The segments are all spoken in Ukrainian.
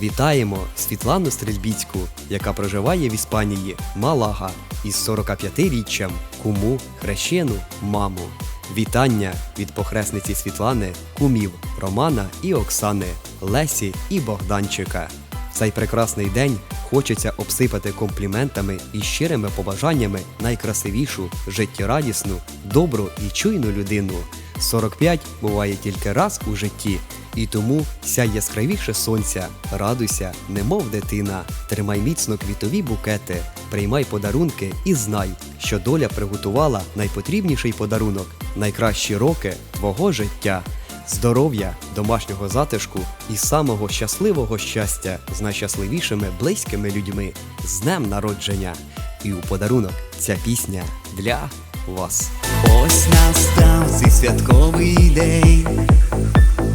Вітаємо Світлану Стрельбіцьку, яка проживає в Іспанії, Малага, із 45-річчям, куму, хрещену, маму. Вітання від похресниці Світлани, кумів Романа і Оксани, Лесі і Богданчика. В цей прекрасний день хочеться обсипати компліментами і щирими побажаннями найкрасивішу, життєрадісну, добру і чуйну людину. 45 буває тільки раз у житті, і тому сяй яскравіше сонця, радуйся, немов дитина, тримай міцно квітові букети, приймай подарунки і знай, що доля приготувала найпотрібніший подарунок найкращі роки твого життя. Здоров'я, домашнього затишку і самого щасливого щастя з найщасливішими близькими людьми з днем народження. І у подарунок ця пісня для вас. Ось настав цей святковий день,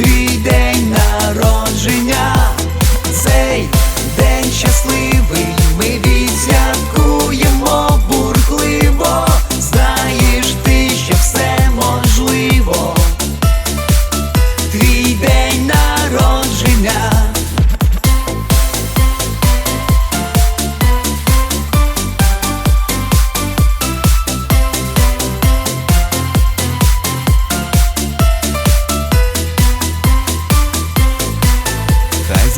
Твій день народження, цей день щасливий,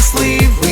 Цей